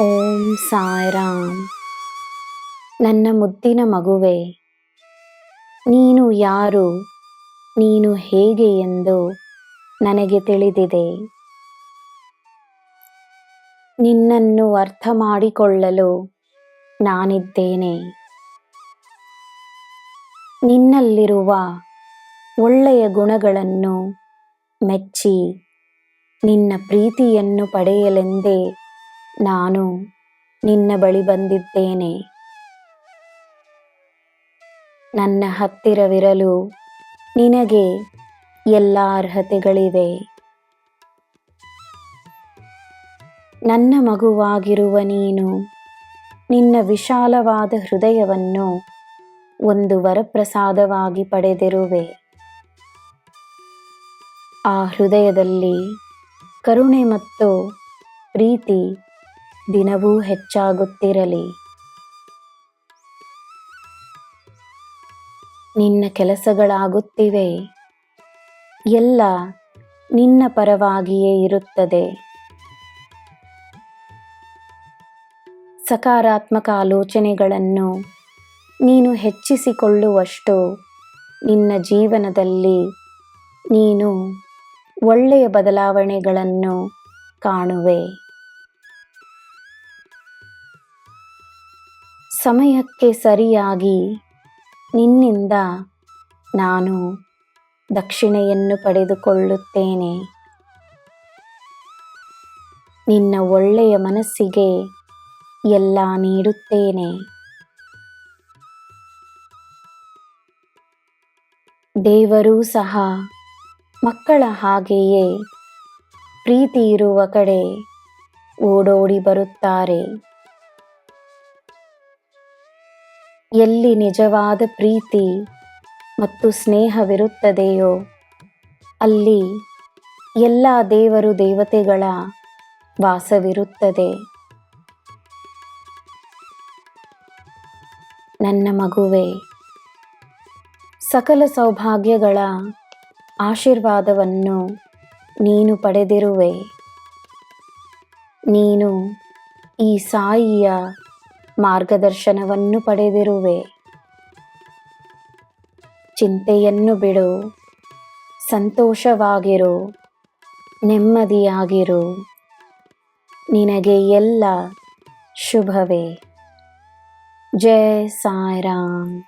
ಓಂ ಸಾಯಿರಾಮ್. ನನ್ನ ಮುದ್ದಿನ ಮಗುವೆ, ನೀನು ಯಾರು, ನೀನು ಹೇಗೆ ಎಂದು ನನಗೆ ತಿಳಿದಿದೆ. ನಿನ್ನನ್ನು ಅರ್ಥ ಮಾಡಿಕೊಳ್ಳಲು ನಾನಿದ್ದೇನೆ. ನಿನ್ನಲ್ಲಿರುವ ಒಳ್ಳೆಯ ಗುಣಗಳನ್ನು ಮೆಚ್ಚಿ ನಿನ್ನ ಪ್ರೀತಿಯನ್ನು ಪಡೆಯಲೆಂದೇ ನಾನು ನಿನ್ನ ಬಳಿ ಬಂದಿದ್ದೇನೆ. ನನ್ನ ಹತ್ತಿರವಿರಲು ನಿನಗೆ ಎಲ್ಲ ಅರ್ಹತೆಗಳಿವೆ. ನನ್ನ ಮಗುವಾಗಿರುವ ನೀನು ನಿನ್ನ ವಿಶಾಲವಾದ ಹೃದಯವನ್ನು ಒಂದು ವರಪ್ರಸಾದವಾಗಿ ಪಡೆದಿರುವೆ. ಆ ಹೃದಯದಲ್ಲಿ ಕರುಣೆ ಮತ್ತು ಪ್ರೀತಿ ದಿನವೂ ಹೆಚ್ಚಾಗುತ್ತಿರಲಿ. ನಿನ್ನ ಕೆಲಸಗಳಾಗುತ್ತಿವೆ. ಎಲ್ಲ ನಿನ್ನ ಪರವಾಗಿಯೇ ಇರುತ್ತದೆ. ಸಕಾರಾತ್ಮಕ ಆಲೋಚನೆಗಳನ್ನು ನೀನು ಹೆಚ್ಚಿಸಿಕೊಳ್ಳುವಷ್ಟು ನಿನ್ನ ಜೀವನದಲ್ಲಿ ನೀನು ಒಳ್ಳೆಯ ಬದಲಾವಣೆಗಳನ್ನು ಕಾಣುವೆ. ಸಮಯಕ್ಕೆ ಸರಿಯಾಗಿ ನಿನ್ನಿಂದ ನಾನು ದಕ್ಷಿಣೆಯನ್ನು ಪಡೆದುಕೊಳ್ಳುತ್ತೇನೆ. ನಿನ್ನ ಒಳ್ಳೆಯ ಮನಸ್ಸಿಗೆ ಎಲ್ಲ ನೀಡುತ್ತೇನೆ. ದೇವರೂ ಸಹ ಮಕ್ಕಳ ಹಾಗೆಯೇ ಪ್ರೀತಿ ಇರುವ ಕಡೆ ಓಡೋಡಿ ಬರುತ್ತಾರೆ. ಎಲ್ಲಿ ನಿಜವಾದ ಪ್ರೀತಿ ಮತ್ತು ಸ್ನೇಹವಿರುತ್ತದೆಯೋ, ಅಲ್ಲಿ ಎಲ್ಲ ದೇವರು ದೇವತೆಗಳ ವಾಸವಿರುತ್ತದೆ. ನನ್ನ ಮಗುವೆ, ಸಕಲ ಸೌಭಾಗ್ಯಗಳ ಆಶೀರ್ವಾದವನ್ನು ನೀನು ಪಡೆದಿರುವೆ. ನೀನು ಈ ಸಾಯಿಯ ಮಾರ್ಗದರ್ಶನವನ್ನು ಪಡೆದಿರುವೆ. ಚಿಂತೆಯನ್ನು ಬಿಡು. ಸಂತೋಷವಾಗಿರು. ನೆಮ್ಮದಿಯಾಗಿರು. ನಿನಗೆ ಎಲ್ಲ ಶುಭವೇ. ಜಯ ಸಾಯಿರಾಮ್.